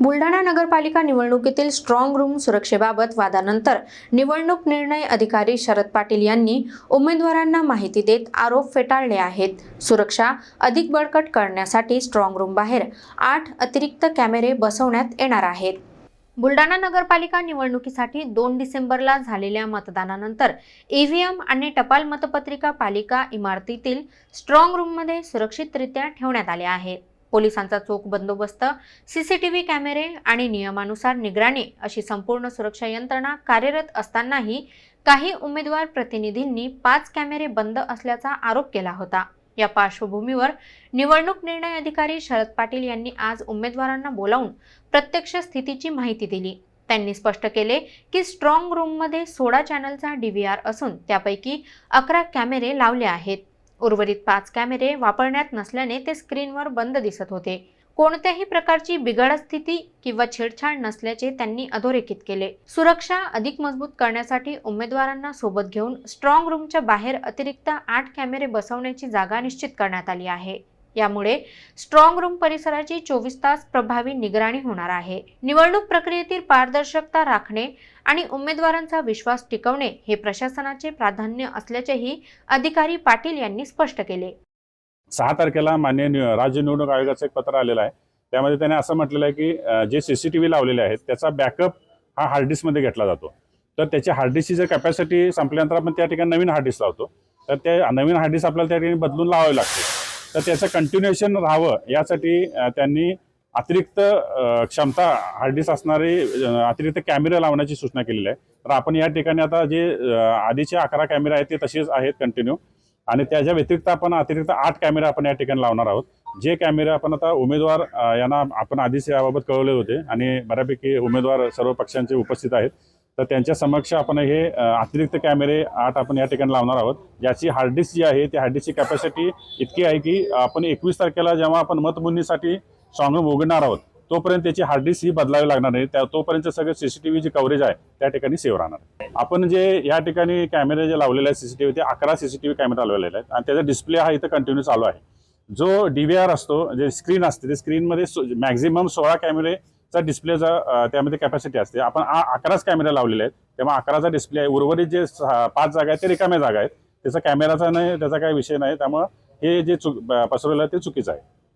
बुलढाणा नगरपालिका निवडणुकीतील strong room सुरक्षेबाबत वादानंतर निवडणूक निर्णय अधिकारी शरद पाटील यांनी उमेदवारांना माहिती देत आरोप फेटाळले आहेत. सुरक्षा अधिक बळकट करण्यासाठी स्ट्रॉंग रूम बाहेर आठ अतिरिक्त कॅमेरे बसवण्यात येणार आहेत. बुलढाणा नगरपालिका निवडणुकीसाठी दोन डिसेंबरला झालेल्या मतदानानंतर ईव्हीएम आणि टपाल मतपत्रिका पालिका इमारतीतील स्ट्रॉंग रूममध्ये सुरक्षितरित्या ठेवण्यात आले आहेत पोलिसांचा चोख बंदोबस्त सीसीटीव्ही कॅमेरे आणि नियमानुसार निगराणी अशी संपूर्ण सुरक्षा यंत्रणा कार्यरत असतानाही काही उमेदवार प्रतिनिधींनी पाच कॅमेरे बंद असल्याचा आरोप केला होता. या पार्श्वभूमीवर निवडणूक निर्णय अधिकारी शरद पाटील यांनी आज उमेदवारांना बोलावून प्रत्यक्ष स्थितीची माहिती दिली. त्यांनी स्पष्ट केले की स्ट्रॉंग रूममध्ये सोळा चॅनलचा डीव्हीआर असून त्यापैकी अकरा कॅमेरे लावले आहेत. उर्वरित पाच कॅमेरे वापरण्यात नसल्याने ते स्क्रीनवर बंद दिसत होते. कोणत्याही प्रकारची बिघड स्थिती किंवा छेडछाड नसल्याचे त्यांनी अधोरेखित केले. सुरक्षा अधिक मजबूत करण्यासाठी उमेदवारांना सोबत घेऊन स्ट्रॉंग रूमच्या बाहेर अतिरिक्त आठ कॅमेरे बसवण्याची जागा निश्चित करण्यात आली आहे. यामुळे स्ट्रॉंग रूम परिसराची चोवीस तास प्रभावी निगराणी होणार आहे. निवडणूक प्रक्रियेतील पारदर्शकता राखणे आणि उमेदवारांचा विश्वास टिकवणे हे प्रशासनाचे प्राधान्य असल्याचेही अधिकारी पाटील यांनी स्पष्ट केले. सहा तारखेला मान्य राज्य निवडणूक आयोगाचं एक पत्र आलेलं आहे. त्यामध्ये त्याने असं म्हटलेलं आहे की अं, जे सीसीटीव्ही लावलेले आहेत त्याचा बॅकअप हा हार्डडिस्कमध्ये घेतला जातो. तर त्याची हार्डडिस्कची जर कॅपॅसिटी संपल्यानंतर आपण त्या ठिकाणी नवीन हार्डडिस्क लावतो. तर त्या नवीन हार्डडिस्क आपल्याला त्या ठिकाणी बदलून लावावे लागते. तर त्याचं कंटिन्युएशन राहावं यासाठी त्यांनी अतिरिक्त क्षमता हार्डिस असणारे अतिरिक्त कॅमेरे लावण्याची सूचना केलेली आहे. तर आपण या ठिकाणी आता जे आधीचे अकरा कॅमेरे आहेत ते तसेच आहेत कंटिन्यू आणि त्याच्या व्यतिरिक्त आपण अतिरिक्त आठ कॅमेरे आपण या ठिकाणी लावणार आहोत. जे कॅमेरे आपण आता उमेदवार यांना आपण आधीच याबाबत कळवले होते. आणि बऱ्यापैकी उमेदवार सर्व पक्षांचे उपस्थित आहेत. तर त्यांच्या समक्ष आपण हे अतिरिक्त कॅमेरे आठ आपण या ठिकाणी लावणार आहोत. याची हार्डडिस्क जी आहे ती हार्डडिस्कची कॅपॅसिटी इतकी आहे की आपण एकवीस तारखेला जेव्हा आपण मतमोजणीसाठी स्ट्रॉंग उघडणार आहोत तोपर्यंत त्याची हार्डडिस्क ही बदलावी लागणार नाही. त्या तोपर्यंत सगळं C C T V G coverage आहे त्या ठिकाणी सेव्ह राहणार. आपण जे या ठिकाणी कॅमेरे जे लावलेले आहेत व्ही ते अकरा सी सी टी व्ही कॅमेरे लावलेले आहेत आणि त्याचा डिस्प्ले हा इथं कंटिन्यू चालू आहे. जो डी व्ही आर असतो जे स्क्रीन असते ते स्क्रीनमध्ये मॅक्झिमम सोळा कॅमेरे चा डिस्प्लेचा त्यामध्ये कॅपॅसिटी असते. आपण अकराच कॅमेरे लावलेले आहेत. तेव्हा अकराचा डिस्प्ले आहे. उर्वरित जे पाच जागा आहेत ते रिकाम्या जागा आहेत. त्याचा कॅमेराचा नाही त्याचा काही विषय नाही. त्यामुळं हे जे चुक पसरवलं आहे ते चुकीचं आहे.